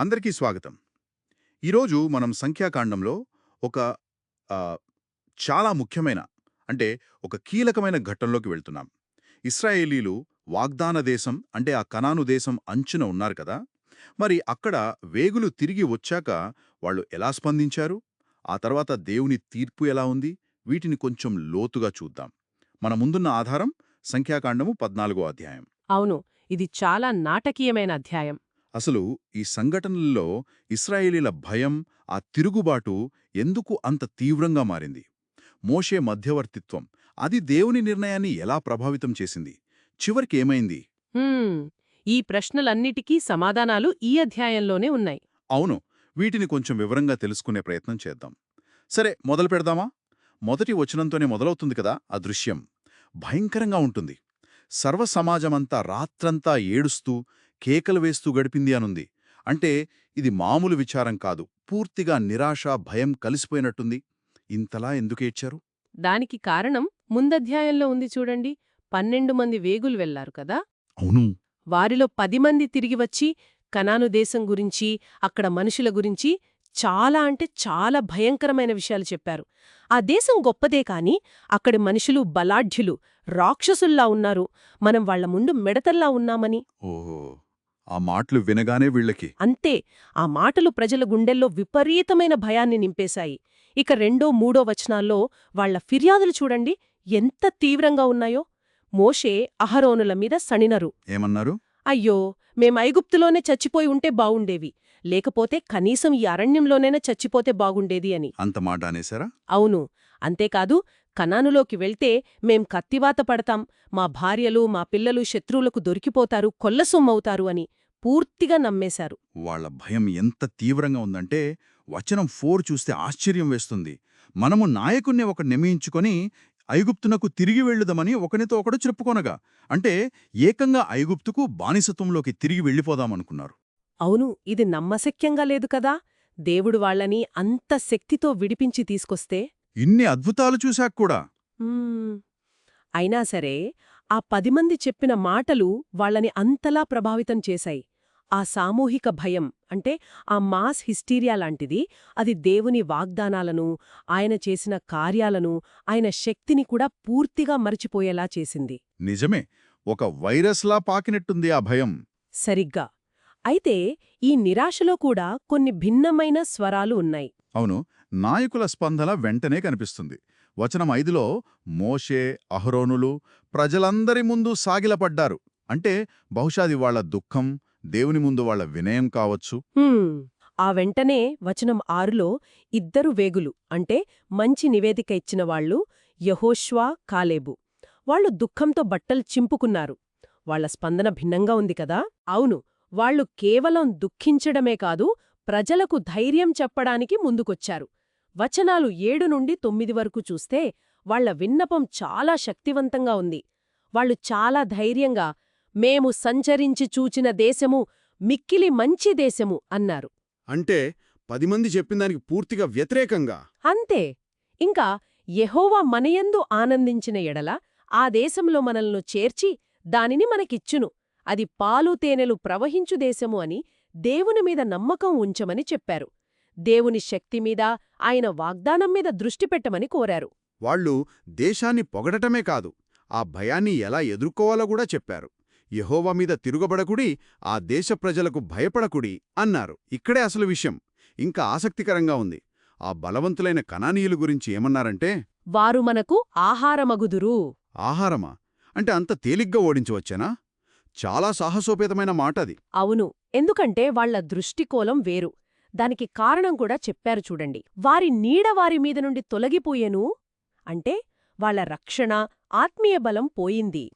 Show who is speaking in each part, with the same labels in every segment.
Speaker 1: అందరికీ స్వాగతం. ఈరోజు మనం సంఖ్యాకాండంలో ఒక చాలా ముఖ్యమైన అంటే ఒక కీలకమైన ఘట్టంలోకి వెళ్తున్నాం. ఇస్రాయేలీలు వాగ్దాన దేశం అంటే ఆ కనాను దేశం అంచున ఉన్నారు కదా. మరి అక్కడ వేగులు తిరిగి వచ్చాక వాళ్ళు ఎలా స్పందించారు? ఆ తర్వాత దేవుని తీర్పు ఎలా ఉంది? వీటిని కొంచెం లోతుగా చూద్దాం. మన ముందున్న ఆధారం సంఖ్యాకాండము పద్నాలుగో అధ్యాయం.
Speaker 2: అవును. ఇది చాలా నాటకీయమైన అధ్యాయం.
Speaker 1: అసలు ఈ సంఘటనల్లో ఇస్రాయేలీల భయం ఆ తిరుగుబాటు ఎందుకు అంత తీవ్రంగా మారింది? మోషే మధ్యవర్తిత్వం అది దేవుని నిర్ణయాన్ని ఎలా ప్రభావితం చేసింది? చివరికి ఏమైంది?
Speaker 2: హ్మ్, ఈ ప్రశ్నలన్నిటికీ సమాధానాలు ఈ అధ్యాయంలోనే ఉన్నాయి.
Speaker 1: అవును. వీటిని కొంచెం వివరంగా తెలుసుకునే ప్రయత్నం చేద్దాం. సరే మొదలు పెడదామా? మొదటి వచనంతోనే మొదలవుతుంది కదా ఆ దృశ్యం. భయంకరంగా ఉంటుంది. సర్వసమాజమంతా రాత్రంతా ఏడుస్తూ కేకలు వేస్తూ గడిపింది అనుంది. అంటే ఇది మామూలు విచారం కాదు. పూర్తిగా నిరాశ భయం కలిసిపోయినట్టుంది. ఇంతలా ఎందుకేడ్చారు
Speaker 2: దానికి కారణం ముందధ్యాయంలో ఉంది చూడండి. పన్నెండు మంది వేగులు వెళ్ళారు కదా?
Speaker 1: అవును.
Speaker 2: వారిలో పది మంది తిరిగి వచ్చి కనాను దేశం గురించి అక్కడ మనుషుల గురించి చాలా అంటే చాలా భయంకరమైన విషయాలు చెప్పారు. ఆ దేశం గొప్పదే కాని అక్కడి మనుషులు బలాఢ్యులు రాక్షసుల్లా ఉన్నారు. మనం వాళ్ళ ముందు మెడతల్లా ఉన్నామని.
Speaker 1: ఓహో! ఆ మాటలు వినగానే వీళ్ళకి
Speaker 2: అంతే ఆ మాటలు ప్రజల గుండెల్లో విపరీతమైన భయాన్ని నింపేశాయి. ఇక రెండో మూడో వచనాల్లో వాళ్ళ ఫిర్యాదులు చూడండి ఎంత తీవ్రంగా ఉన్నాయో. మోషే అహరోనుల మీద సణినరు.
Speaker 1: ఏమన్నారు?
Speaker 2: అయ్యో మేం ఐగుప్తులోనే చచ్చిపోయి ఉంటే బావుండేవి లేకపోతే కనీసం ఈ అరణ్యంలోనైనా చచ్చిపోతే బాగుండేది అని.
Speaker 1: అంత మాట అనేసారా
Speaker 2: అవును అంతేకాదు కనానులోకి వెళ్తే మేం కత్తివాత పడతాం. మా భార్యలు మా పిల్లలు శత్రువులకు దొరికిపోతారు కొల్లసొమ్మవుతారు అని. పూర్తిగా నమ్మేశారు.
Speaker 1: వాళ్ళ భయం ఎంత తీవ్రంగా ఉందంటే వచనం ఫోర్ చూస్తే ఆశ్చర్యం వేస్తుంది. మనము నాయకుణ్ణి ఒక నియమించుకొని ఐగుప్తునకు తిరిగి వెళ్ళుదామని ఒకనితో ఒకడు చెప్పుకొనగా అంటే ఏకంగా ఐగుప్తుకు బానిసత్వంలోకి తిరిగి వెళ్ళిపోదామనుకున్నారు.
Speaker 2: అవును ఇది నమ్మశక్యంగా లేదు కదా? దేవుడు వాళ్ళని అంత శక్తితో విడిపించి తీసుకొస్తే?
Speaker 1: ఇన్ని అద్భుతాలు చూశాక కూడా.
Speaker 2: మ్మ్. అయినా సరే ఆ పది మంది చెప్పిన మాటలు వాళ్ళని అంతలా ప్రభావితం చేశాయి. ఆ సామూహిక భయం అంటే ఆ మాస్ హిస్టీరియా లాంటిది అది దేవుని వాగ్దానాలను ఆయన చేసిన కార్యాలను ఆయన శక్తిని కూడా పూర్తిగా మరచిపోయేలా చేసింది.
Speaker 1: నిజమే ఒక వైరస్లా పాకినట్టుంది ఆ భయం.
Speaker 2: సరిగ్గా. అయితే ఈ నిరాశలో కూడా కొన్ని భిన్నమైన స్వరాలు ఉన్నాయి.
Speaker 1: అవును నాయకుల స్పందన వెంటనే కనిపిస్తుంది. వచనం ఐదులో మోషే అహరోనులు ప్రజలందరి ముందు సాగిలపడ్డారు. అంటే బహుశాది వాళ్ళ దుఃఖం దేవుని ముందు వాళ్ళ వినయం కావచ్చు.
Speaker 2: ఆ వెంటనే వచనం ఆరులో ఇద్దరు వేగులు అంటే మంచి నివేదిక ఇచ్చిన వాళ్ళు యహోష్వా కాలేబు. వాళ్ళు దుఃఖంతో బట్టలు చింపుకున్నారు. వాళ్ళ స్పందన భిన్నంగా ఉంది కదా? అవును వాళ్ళు కేవలం దుఃఖించడమే కాదు ప్రజలకు ధైర్యం చెప్పడానికి ముందుకొచ్చారు. వచనాలు ఏడు నుండి తొమ్మిది వరకు చూస్తే వాళ్ళ విన్నపం చాలా శక్తివంతంగా ఉంది. వాళ్ళు చాలా ధైర్యంగా మేము సంచరించి చూచిన దేశము మిక్కిలి మంచి దేశము అన్నారు.
Speaker 3: అంటే పది మంది చెప్పిందానికి పూర్తిగా వ్యతిరేకంగా?
Speaker 2: అంతే. ఇంకా యెహోవా మనయందు ఆనందించిన ఎడల ఆ దేశంలో మనల్ని చేర్చి దానిని మనకిచ్చును. అది పాలు తేనెలు ప్రవహించు దేశము అని దేవుని మీద నమ్మకం ఉంచమని చెప్పారు. దేవుని శక్తి మీద ఆయన వాగ్దానం మీద దృష్టి పెట్టమని కోరారు.
Speaker 3: వాళ్ళు దేశాన్ని పొగడటమే కాదు ఆ భయాన్ని ఎలా ఎదుర్కోవాలో కూడా చెప్పారు. యెహోవా మీద తిరుగబడకుడి ఆ దేశ ప్రజలకు భయపడకుడి అన్నారు. ఇక్కడే అసలు విషయం. ఇంకా ఆసక్తికరంగా ఉంది. ఆ బలవంతులైన కనానీయుల గురించి ఏమన్నారంటే
Speaker 2: వారు మనకు ఆహారమగుదురు.
Speaker 3: ఆహారమా? అంటే అంత తేలిగ్గా ఓడించవచ్చేనా? చాలా సాహసోపేతమైన మాట అది
Speaker 2: అవును ఎందుకంటే వాళ్ళ దృష్టికోలం వేరు. దానికి కారణం కూడా చెప్పారు చూడండి. వారి నీడ వారి మీద నుండి తొలగిపోయెను అంటే వాళ్ళ రక్షణ ఆత్మీయ బలం పోయింది.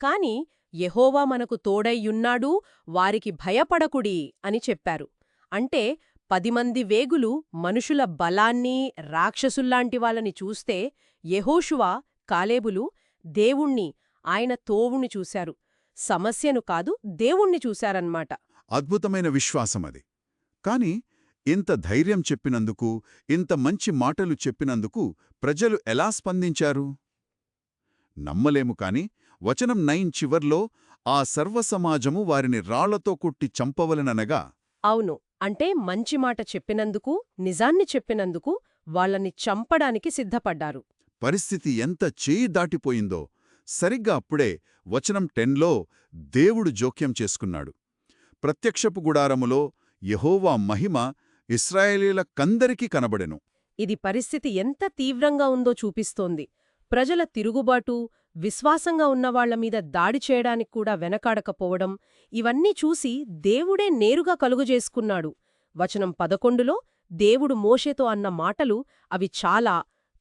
Speaker 2: కాని యెహోవా మనకు తోడయ్యున్నాడు వారికి భయపడకుడి అని చెప్పారు. అంటే పదిమంది వేగులు మనుషుల బలాన్ని రాక్షసుల్లాంటి వాళ్ళని చూస్తే యెహోషువా కాలేబులు దేవుణ్ణి ఆయన తోవుణ్ణి చూశారు. సమస్యను కాదు దేవుణ్ణి చూశారన్మాట
Speaker 1: అద్భుతమైన విశ్వాసం అది కాని ఇంత ధైర్యం చెప్పినందుకు ఇంత మంచి మాటలు చెప్పినందుకు ప్రజలు ఎలా స్పందించారు? నమ్మలేము కాని వచనం నైన్ చివర్లో ఆ సర్వసమాజము వారిని రాళ్ళతో కొట్టి చంపవలననగా
Speaker 2: అవును అంటే మంచి మాట చెప్పినందుకు నిజాన్ని చెప్పినందుకు వాళ్ళని చంపడానికి సిద్ధపడ్డారు.
Speaker 1: పరిస్థితి ఎంత చేయి దాటిపోయిందో సరిగ్గా అప్పుడే వచనం టెన్లో దేవుడు జోక్యం చేసుకున్నాడు. ప్రత్యక్షపు గుడారములో యెహోవా మహిమ ఇస్రాయేలీలకందరికీ కనబడెను.
Speaker 2: ఇది పరిస్థితి ఎంత తీవ్రంగా ఉందో చూపిస్తోంది. ప్రజల తిరుగుబాటు విశ్వాసంగా ఉన్నవాళ్ళ మీద దాడి చేయడానికి కూడా వెనకాడకపోవడం ఇవన్నీ చూసి దేవుడే నేరుగా కలుగుజేసుకున్నాడు వచనం పదకొండులో దేవుడు మోషేతో అన్న మాటలు అవి చాలా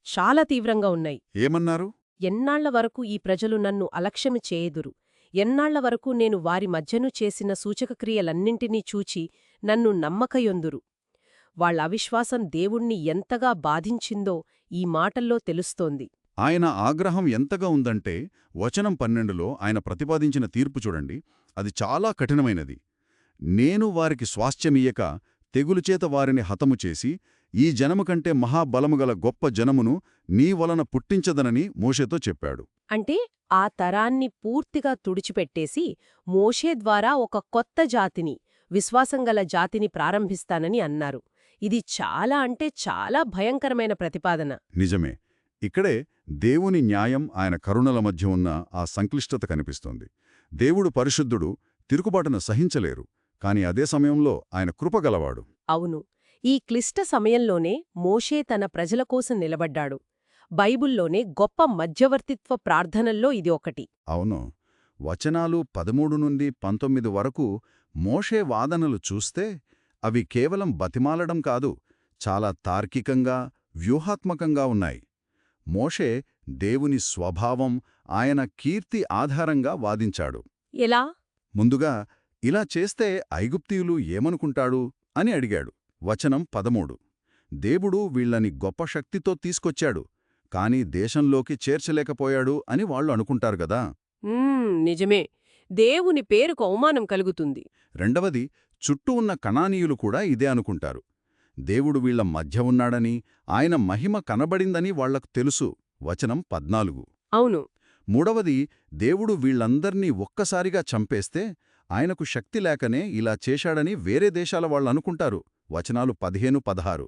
Speaker 2: చాలా తీవ్రంగా ఉన్నాయి.
Speaker 1: ఏమన్నారు?
Speaker 2: ఎన్నాళ్ళ వరకు ఈ ప్రజలు నన్ను అలక్ష్యమి చేయుదురు? ఎన్నాళ్ళ వరకు నేను వారి మధ్యను చేసిన సూచకక్రియలన్నింటినీ చూచి నన్ను నమ్మకయొందురు. వాళ్ళ అవిశ్వాసం దేవుణ్ణి ఎంతగా బాధించిందో ఈ మాటల్లో తెలుస్తోంది.
Speaker 1: ఆయన ఆగ్రహం ఎంతగా ఉందంటే వచనం పన్నెండులో ఆయన ప్రతిపాదించిన తీర్పు చూడండి. అది చాలా కఠినమైనది. నేను వారికి స్వాస్థ్యమియ్యక తెగులుచేత వారిని హతము చేసి ఈ జనము కంటే మహాబలముగల గొప్ప జనమును నీ వలన పుట్టించదనని మోషేతో చెప్పాడు.
Speaker 2: అంటే ఆ తరాన్ని పూర్తిగా తుడిచిపెట్టేసి మోషే ద్వారా ఒక కొత్త జాతిని విశ్వాసంగల జాతిని ప్రారంభిస్తానని అన్నారు. ఇది చాలా అంటే చాలా భయంకరమైన ప్రతిపాదన.
Speaker 1: నిజమే. ఇక్కడే దేవుని న్యాయం ఆయన కరుణల మధ్య ఉన్న ఆ సంక్లిష్టత కనిపిస్తోంది. దేవుడు పరిశుద్ధుడు తిరుగుబాటును సహించలేరు కాని అదే సమయంలో ఆయన కృపగలవాడు
Speaker 2: అవును. ఈ క్లిష్ట సమయంలోనే మోషే తన ప్రజల కోసం నిలబడ్డాడు. బైబుల్లోనే గొప్ప మధ్యవర్తిత్వ ప్రార్థనల్లో ఇది ఒకటి.
Speaker 1: అవును. వచనాలు పదమూడు నుండి పంతొమ్మిది వరకు మోషే వాదనలు చూస్తే అవి కేవలం బతిమాలడం కాదు చాలా తార్కికంగా వ్యూహాత్మకంగా ఉన్నాయి. మోషే దేవుని స్వభావం ఆయన కీర్తి ఆధారంగా వాదించాడు.
Speaker 2: ఎలా?
Speaker 1: ముందుగా ఇలా చేస్తే ఐగుప్తీయులు ఏమనుకుంటాడు? అని అడిగాడు. వచనం పదమూడు. దేవుడు వీళ్ళని గొప్ప శక్తితో తీసుకొచ్చాడు కాని దేశంలోకి చేర్చలేకపోయాడు అని వాళ్ళు అనుకుంటారు గదా
Speaker 2: నిజమే. దేవుని పేరుకు అవమానం కలుగుతుంది.
Speaker 1: రెండవది చుట్టూ ఉన్న కణానీయులు కూడా ఇదే అనుకుంటారు. దేవుడు వీళ్ళ మధ్య ఉన్నాడని ఆయన మహిమ కనబడిందని వాళ్ళకు తెలుసు. వచనం పద్నాలుగు.
Speaker 2: అవును.
Speaker 1: మూడవది దేవుడు వీళ్ళందర్నీ ఒక్కసారిగా చంపేస్తే ఆయనకు శక్తి లేకనే ఇలా చేశాడని వేరే దేశాల వాళ్ళనుకుంటారు వచనాలు పదిహేను పదహారు.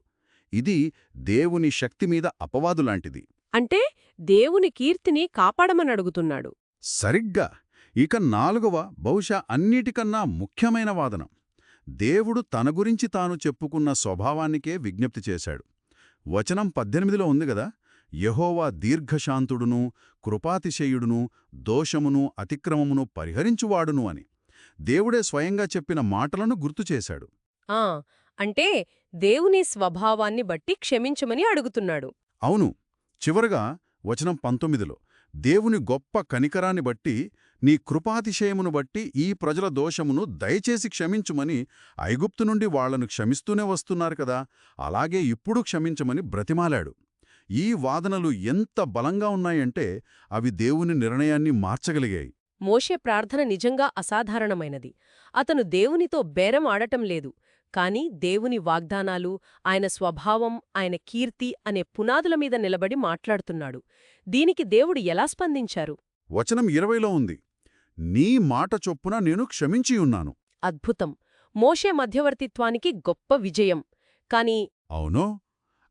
Speaker 1: ఇది దేవుని శక్తి మీద అపవాదులాంటిది
Speaker 2: అంటే దేవుని కీర్తిని కాపాడమని అడుగుతున్నాడు.
Speaker 1: సరిగ్గా. ఇక నాలుగవ బహుశా అన్నిటికన్నా ముఖ్యమైన వాదన. దేవుడు తన గురించి తాను చెప్పుకున్న స్వభావానికే విజ్ఞప్తి చేశాడు. వచనం పద్దెనిమిదిలో ఉంది గదా? యహోవా దీర్ఘశాంతుడును కృపాతిశయుడును దోషమును అతిక్రమమును పరిహరించువాడును అని. దేవుడే స్వయంగా చెప్పిన మాటలను గుర్తుచేశాడు
Speaker 2: ఆ! అంటే దేవుని స్వభావాన్ని బట్టి క్షమించమని అడుగుతున్నాడు.
Speaker 1: అవును. చివరగా వచనం పంతొమ్మిదిలో దేవుని గొప్ప కనికరాన్ని బట్టి నీ కృపాతిశయమును బట్టి ఈ ప్రజల దోషమును దయచేసి క్షమించుమని ఐగుప్తు నుండి వాళ్ళను క్షమిస్తూనే వస్తున్నారు కదా. అలాగే ఇప్పుడు క్షమించమని బ్రతిమాలాడు. ఈ వాదనలు ఎంత బలంగా ఉన్నాయంటే అవి దేవుని నిర్ణయాన్ని మార్చగలిగాయి.
Speaker 2: మోషే ప్రార్థన నిజంగా అసాధారణమైనది. అతను దేవునితో బేరం ఆడటం లేదు. కాని దేవుని వాగ్దానాలు ఆయన స్వభావం ఆయన కీర్తి అనే పునాదుల మీద నిలబడి మాట్లాడుతున్నాడు. దీనికి దేవుడు ఎలా స్పందించారు?
Speaker 1: వచనం ఇరవైలో ఉంది. నీ మాట చొప్పున నేను క్షమించియున్నాను
Speaker 2: అద్భుతం. మోషే మధ్యవర్తిత్వానికి గొప్ప విజయం. కాని
Speaker 1: అవునో?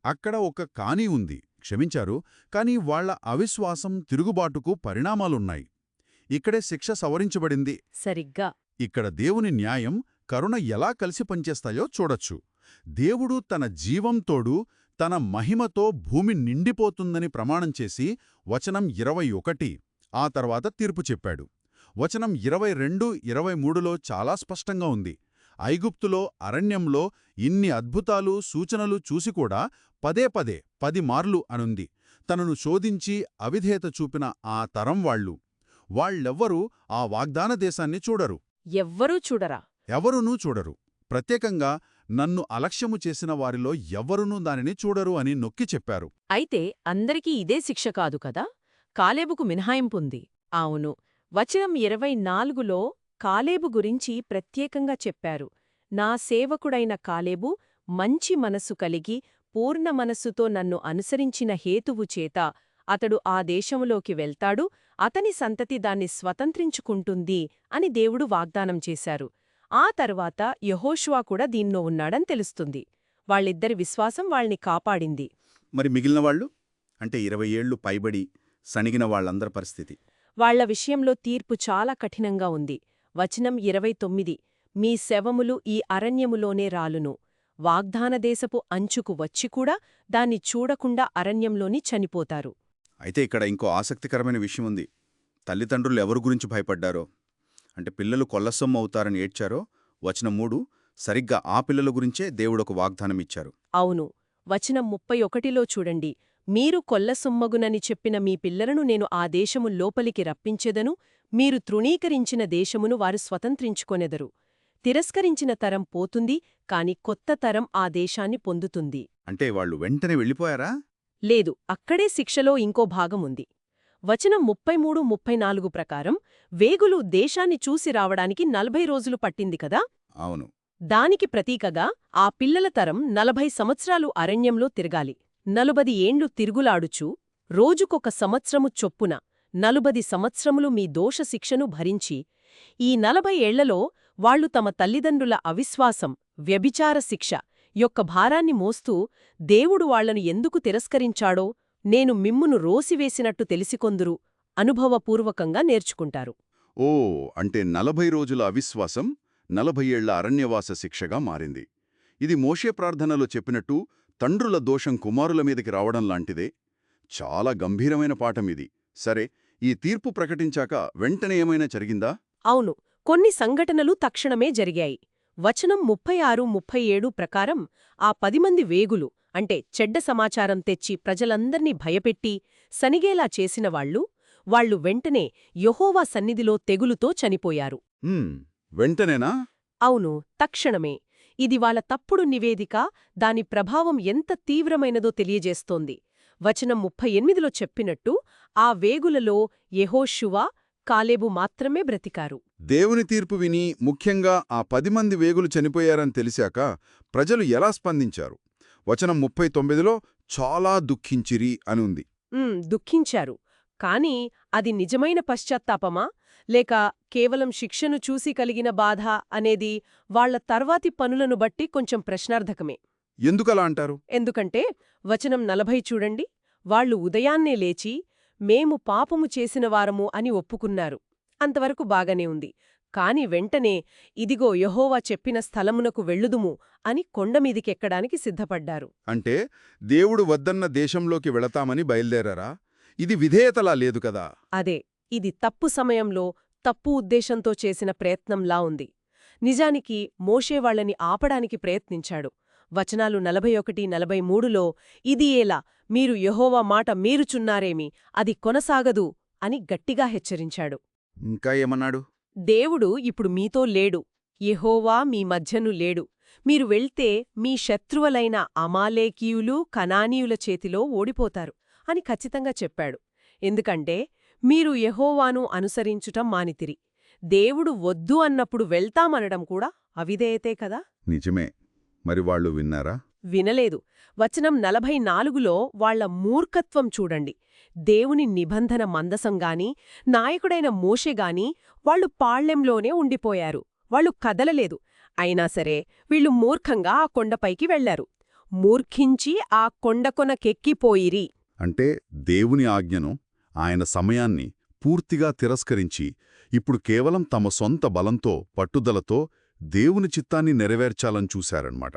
Speaker 1: అక్కడ ఒక కాని ఉంది. క్షమించారు. కాని వాళ్ళ అవిశ్వాసం తిరుగుబాటుకు పరిణామాలున్నాయి. ఇక్కడే శిక్ష సవరించబడింది.
Speaker 2: సరిగ్గా.
Speaker 1: ఇక్కడ దేవుని న్యాయం కరుణ ఎలా కలిసి పనిచేస్తాయో చూడొచ్చు. దేవుడు తన జీవంతోడు తన మహిమతో భూమి నిండిపోతుందని ప్రమాణం చేసి వచనం ఇరవై ఒకటి ఆ తర్వాత తీర్పు చెప్పాడు. వచనం ఇరవై రెండు ఇరవై మూడులో చాలా స్పష్టంగా ఉంది. ఐగుప్తులో అరణ్యంలో ఇన్ని అద్భుతాలు సూచనలు చూసికూడా పదే పదే పది మార్లు అనుంది. తనను శోధించి అవిధేత చూపిన ఆ తరం వాళ్ళు. వాళ్ళెవ్వరూ ఆ వాగ్దాన దేశాన్ని చూడరు.
Speaker 2: ఎవ్వరూ చూడరా?
Speaker 1: ఎవరునూ చూడరు. ప్రత్యేకంగా నన్ను అలక్ష్యము చేసిన వారిలో ఎవ్వరునూ దానిని చూడరు అని నొక్కి చెప్పారు.
Speaker 2: అయితే అందరికీ ఇదే శిక్ష కాదు కదా? కాలేబుకు మినహాయింపుంది. అవును వచనం ఇరవై నాలుగులో కాలేబు గురించి ప్రత్యేకంగా చెప్పారు. నా సేవకుడైన కాలేబు మంచి మనస్సు కలిగి పూర్ణ మనస్సుతో నన్ను అనుసరించిన హేతువు చేత అతడు ఆ దేశములోకి వెళ్తాడు అతని సంతతి దాన్ని స్వతంత్రించుకుంటుంది అని దేవుడు వాగ్దానం చేశారు. ఆ తర్వాత యహోషువా కూడా దీన్నో ఉన్నాడని తెలుస్తుంది. వాళ్ళిద్దరి విశ్వాసం వాళ్ళని కాపాడింది.
Speaker 1: మరి మిగిలిన వాళ్ళు? అంటే ఇరవై ఏళ్ళు పైబడి సణిగిన వాళ్ళందరి పరిస్థితి.
Speaker 2: వాళ్ళ విషయంలో తీర్పు చాలా కఠినంగా ఉంది. వచనం ఇరవై తొమ్మిది మీ శవములు ఈ అరణ్యములోనే రాలును. వాగ్దానదేశపు అంచుకు వచ్చి కూడా దాన్ని చూడకుండా అరణ్యంలోని చనిపోతారు.
Speaker 1: అయితే ఇక్కడ ఇంకో ఆసక్తికరమైన విషయం ఉంది. తల్లిదండ్రులు ఎవరి గురించి భయపడ్డారో? అంటే పిల్లలు కొల్లసొమ్ము అవుతారని ఏడ్చారో వచనం మూడు సరిగ్గా ఆ పిల్లల గురించే దేవుడొక వాగ్దానం ఇచ్చారు
Speaker 2: అవును. వచనం ముప్పై ఒకటిలో చూడండి. మీరు కొల్లసొమ్మగునని చెప్పిన మీ పిల్లలను నేను ఆ దేశము లోపలికి రప్పించెదను మీరు తృణీకరించిన దేశమును వారు స్వతంత్రించుకొనెదరు. తిరస్కరించిన తరం పోతుంది కాని కొత్త తరం ఆ దేశాన్ని పొందుతుంది.
Speaker 1: అంటే వాళ్ళు వెంటనే వెళ్ళిపోయారా?
Speaker 2: లేదు అక్కడే శిక్షలో ఇంకో భాగముంది. వచనం ముప్పై మూడు ముప్పై నాలుగు ప్రకారం వేగులు దేశాన్ని చూసి రావడానికి నలభై రోజులు పట్టింది కదా?
Speaker 1: అవును.
Speaker 2: దానికి ప్రతీకగా ఆ పిల్లల తరం నలభై సంవత్సరాలు అరణ్యంలో తిరగాలి. నలుబది ఏండ్లు తిరుగులాడుచు రోజుకొక సంవత్సరము చొప్పున నలుబది సంవత్సరములు మీ దోష శిక్షను భరించి ఈ నలభై ఏళ్ళలో వాళ్ళు తమ తల్లిదండ్రుల అవిశ్వాసం వ్యభిచార శిక్ష యొక్క భారాన్ని మోస్తూ దేవుడు వాళ్ళను ఎందుకు తిరస్కరించాడో నేను మిమ్మును రోసివేసినట్టు తెలిసికొందురు అనుభవపూర్వకంగా నేర్చుకుంటారు.
Speaker 1: ఓ అంటే నలభై రోజుల అవిశ్వాసం నలభై ఏళ్ళ అరణ్యవాస శిక్షగా మారింది. ఇది మోషే ప్రార్థనలో చెప్పినట్టు తండ్రుల దోషం కుమారుల మీదకి రావడం లాంటిదే. చాలా గంభీరమైన పాఠం ఇది. సరే ఈ తీర్పు ప్రకటించాక వెంటనే ఏమైనా జరిగిందా?
Speaker 2: అవును కొన్ని సంఘటనలు తక్షణమే జరిగాయి. వచనం ముప్పై ఆరు ముప్పై ఏడు ప్రకారం ఆ పదిమంది వేగులు అంటే చెడ్డ సమాచారం తెచ్చి ప్రజలందర్నీ భయపెట్టి సనిగేలా చేసినవాళ్ళు వాళ్ళు వెంటనే యెహోవా సన్నిధిలో తెగులుతో చనిపోయారు.
Speaker 1: వెంటనేనా?
Speaker 2: అవును తక్షణమే. ఇది వాళ్ళ తప్పుడు నివేదిక దాని ప్రభావం ఎంత తీవ్రమైనదో తెలియజేస్తోంది. వచనం ముప్పై ఎనిమిదిలో చెప్పినట్టు ఆ వేగులలో యెహోషువా కాలేబు మాత్రమే బ్రతికారు.
Speaker 3: దేవుని తీర్పు విని ముఖ్యంగా ఆ పది మంది వేగులు చనిపోయారని తెలిసాక ప్రజలు ఎలా స్పందించారు? వచనం ముప్పై తొమ్మిదిలో చాలా దుఃఖించిరి అని ఉంది.
Speaker 2: దుఃఖించారు. కాని అది నిజమైన పశ్చాత్తాపమా? లేక కేవలం శిక్షను చూసి కలిగిన బాధ అనేది వాళ్ళ తర్వాతి పనులను బట్టి కొంచెం ప్రశ్నార్థకమే.
Speaker 3: ఎందుకలా అంటారు?
Speaker 2: ఎందుకంటే వచనం నలభై చూడండి. వాళ్ళు ఉదయాన్నే లేచి మేము పాపము చేసిన వారము అని ఒప్పుకున్నారు. అంతవరకు బాగానే ఉంది. కాని వెంటనే ఇదిగో యెహోవా చెప్పిన స్థలమునకు వెళ్ళుదుము అని కొండమీదికెక్కడానికి సిద్ధపడ్డారు.
Speaker 3: అంటే దేవుడు వద్దన్న దేశంలోకి వెళతామని బయల్దేరారా? ఇది విధేయతలా లేదు కదా?
Speaker 2: అదే ఇది తప్పు సమయంలో తప్పు ఉద్దేశంతో చేసిన ప్రయత్నంలా ఉంది. నిజానికి మోషే వాళ్ళని ఆపడానికి ప్రయత్నించాడు. వచనాలు నలభై ఒకటి నలభై మూడులో ఇది ఏలా మీరు యెహోవా మాట మీరుచున్నారేమి? అది కొనసాగదు అని గట్టిగా హెచ్చరించాడు.
Speaker 1: ఇంకా ఏమన్నాడు?
Speaker 2: దేవుడు ఇప్పుడు మీతో లేడు. యెహోవా మీ మధ్యను లేడు. మీరు వెళ్తే మీ శత్రువులైన అమాలేకీయులు కనానీయుల చేతిలో ఓడిపోతారు అని ఖచ్చితంగా చెప్పాడు. ఎందుకంటే మీరు యెహోవాను అనుసరించుటం మానితిరి. దేవుడు వద్దు అన్నప్పుడు వెళ్తామనడం కూడా అవిధేయతే కదా?
Speaker 3: నిజమే. మరి వాళ్ళు విన్నారా?
Speaker 2: వినలేదు. వచనం నలభై నాలుగులో వాళ్ళ మూర్ఖత్వం చూడండి. దేవుని నిబంధన మందసంగాని నాయకుడైన మోషెగాని వాళ్ళు పాళ్ళెంలోనే ఉండిపోయారు. వాళ్ళు కదలలేదు. అయినా సరే వీళ్ళు మూర్ఖంగా ఆ కొండపైకి వెళ్ళారు మూర్ఖించి ఆ కొండకొనకెక్కిపోయిరి
Speaker 3: అంటే దేవుని ఆజ్ఞను ఆయన సమయాన్ని పూర్తిగా తిరస్కరించి ఇప్పుడు కేవలం తమ సొంత బలంతో పట్టుదలతో దేవుని చిత్తాన్ని నెరవేర్చాలని చూశారన్నమాట.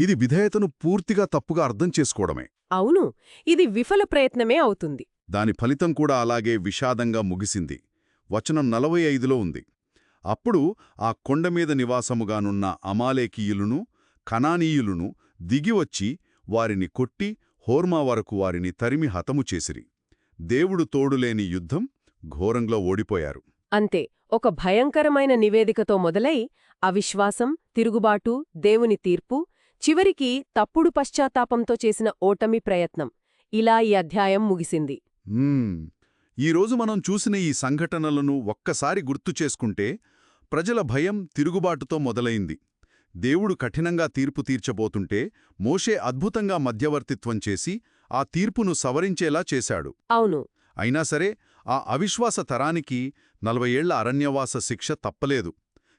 Speaker 3: ఇది విధేయతను పూర్తిగా తప్పుగా అర్థం చేసుకోవడమే.
Speaker 2: అవును ఇది విఫల ప్రయత్నమే అవుతుంది.
Speaker 3: దాని ఫలితం కూడా అలాగే విషాదంగా ముగిసింది. వచనం నలభై ఐదులో ఉంది. అప్పుడు ఆ కొండమీద నివాసముగానున్న అమాలేకీయులును కనానీయులును దిగివచ్చి వారిని కొట్టి హోర్మా వరకు వారిని తరిమి హతము చేసిరి. దేవుడు తోడులేని యుద్ధం ఘోరంలో ఓడిపోయారు.
Speaker 2: అంతే ఒక భయంకరమైన నివేదికతో మొదలై అవిశ్వాసం తిరుగుబాటు దేవుని తీర్పు చివరికి తప్పుడు పశ్చాత్తాపంతో చేసిన ఓటమి ప్రయత్నం. ఇలా ఈ అధ్యాయం ముగిసింది.
Speaker 3: ఈరోజు మనం చూసిన ఈ సంఘటనలను ఒక్కసారి గుర్తు చేసుకుంటే ప్రజల భయం తిరుగుబాటుతో మొదలైంది. దేవుడు కఠినంగా తీర్పు తీర్చబోతుంటే మోషే అద్భుతంగా మధ్యవర్తిత్వం చేసి ఆ తీర్పును సవరించేలా చేశాడు.
Speaker 2: అవును.
Speaker 3: అయినా సరే ఆ అవిశ్వాస తరానికి నలభై ఏళ్ళ అరణ్యవాస శిక్ష తప్పలేదు.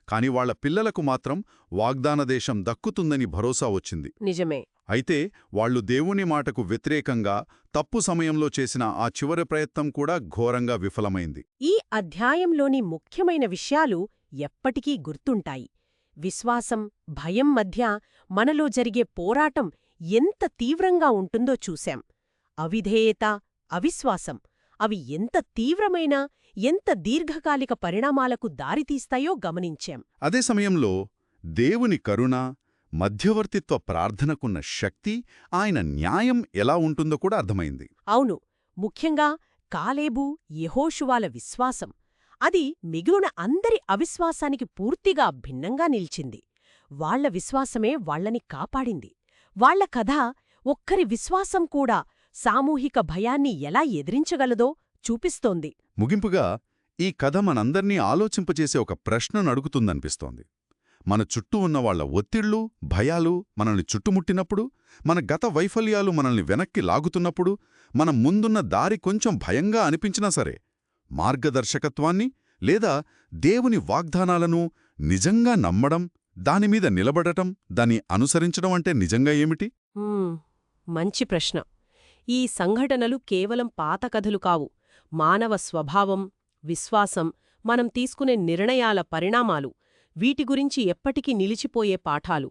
Speaker 1: కాని వాళ్ళ పిల్లలకు మాత్రం వాగ్దాన దేశం దక్కుతుందని భరోసా వచ్చింది.
Speaker 2: నిజమే.
Speaker 1: అయితే వాళ్ళు దేవుని మాటకు వ్యతిరేకంగా తప్పు సమయంలో చేసిన ఆ చివరి ప్రయత్నం కూడా ఘోరంగా విఫలమైంది.
Speaker 2: ఈ అధ్యాయంలోని ముఖ్యమైన విషయాలు ఎప్పటికీ గుర్తుంటాయి. విశ్వాసం భయం మధ్య మనలో జరిగే పోరాటం ఎంత తీవ్రంగా ఉంటుందో చూశాం. అవిధేయత అవిశ్వాసం అవి ఎంత తీవ్రమైన ఎంత దీర్ఘకాలిక పరిణామాలకు దారితీస్తాయో గమనించాం.
Speaker 1: అదే సమయంలో దేవుని కరుణ మధ్యవర్తిత్వ ప్రార్థనకున్న శక్తి ఆయన న్యాయం ఎలా ఉంటుందో కూడా అర్థమైంది.
Speaker 2: అవును ముఖ్యంగా కాలేబు యెహోషువాల విశ్వాసం. అది మిగిలిన అందరి అవిశ్వాసానికి పూర్తిగా భిన్నంగా నిలిచింది. వాళ్ళ విశ్వాసమే వాళ్ళని కాపాడింది. వాళ్ళ కథ ఒక్కరి విశ్వాసం కూడా సామూహిక భయాన్ని ఎలా ఎదిరించగలదో చూపిస్తోంది.
Speaker 1: ముగింపుగా ఈ కథ మనందర్నీ ఆలోచింపచేసే ఒక ప్రశ్నను అడుగుతుందనిపిస్తోంది. మన చుట్టూ ఉన్న వాళ్ళ ఒత్తిళ్ళు భయాలు మనల్ని చుట్టుముట్టినప్పుడు మన గత వైఫల్యాలు మనల్ని వెనక్కి లాగుతున్నప్పుడు మనం ముందున్న దారి కొంచెం భయంగా అనిపించినా సరే మార్గదర్శకత్వాన్ని లేదా దేవుని వాగ్దానాలను నిజంగా నమ్మడం దానిమీద నిలబడటం దాన్ని అనుసరించడం అంటే నిజంగా ఏమిటి?
Speaker 2: మంచి ప్రశ్న. ఈ సంఘటనలు కేవలం పాత కథలు కావు. మానవ స్వభావం విశ్వాసం మనం తీసుకునే నిర్ణయాల పరిణామాలు వీటి గురించి ఎప్పటికీ నిలిచిపోయే పాఠాలు.